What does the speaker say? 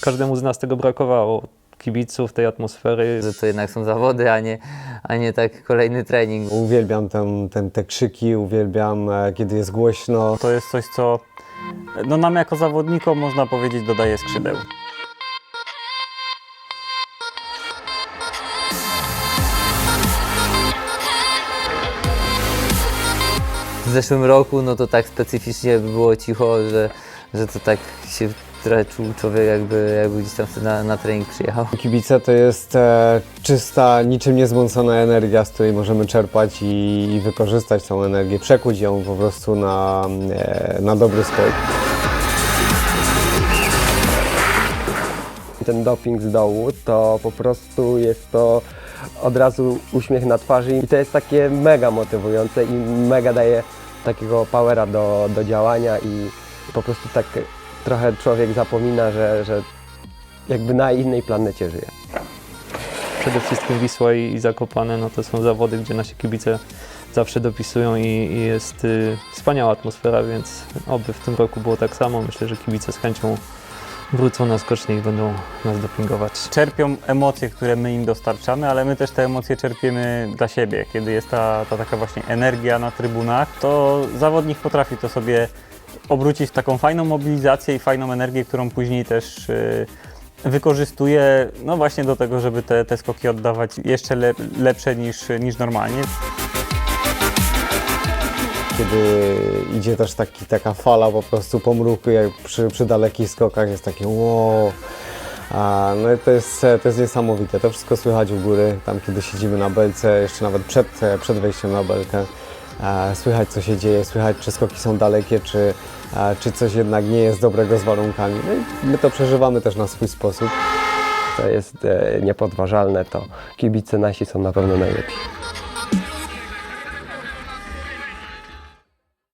Każdemu z nas tego brakowało. Kibiców, tej atmosfery. Że to jednak są zawody, a nie, a nie tak kolejny trening. Uwielbiam ten, ten, te krzyki, uwielbiam e, kiedy jest głośno. To jest coś, co no, nam jako zawodnikom można powiedzieć dodaje skrzydeł. W zeszłym roku no to tak specyficznie było cicho, że, że to tak się trochę czuł człowiek jakby, jakby gdzieś tam sobie na, na trening przyjechał. Kibice to jest e, czysta, niczym niezmącona energia, z której możemy czerpać i, i wykorzystać tą energię, przekuć ją po prostu na, e, na dobry sport. ten doping z dołu, to po prostu jest to od razu uśmiech na twarzy i to jest takie mega motywujące i mega daje takiego powera do, do działania i po prostu tak trochę człowiek zapomina, że, że jakby na innej planecie żyje. Przede wszystkim Wisła i, i Zakopane no to są zawody, gdzie nasi kibice zawsze dopisują i, i jest y, wspaniała atmosfera, więc oby w tym roku było tak samo. Myślę, że kibice z chęcią wrócą na skocznie i będą nas dopingować. Czerpią emocje, które my im dostarczamy, ale my też te emocje czerpiemy dla siebie. Kiedy jest ta, ta taka właśnie energia na trybunach, to zawodnik potrafi to sobie obrócić w taką fajną mobilizację i fajną energię, którą później też y, wykorzystuje no właśnie do tego, żeby te, te skoki oddawać jeszcze le, lepsze niż, niż normalnie. Kiedy idzie też taki, taka fala po prostu pomruku, jak przy, przy dalekich skokach jest takie wow. A, no i to jest, to jest niesamowite. To wszystko słychać u góry, tam kiedy siedzimy na belce, jeszcze nawet przed, przed wejściem na belkę. Słychać co się dzieje, słychać czy skoki są dalekie, czy, czy coś jednak nie jest dobrego z warunkami. No i my to przeżywamy też na swój sposób. To jest e, niepodważalne, to kibice nasi są na pewno najlepsi.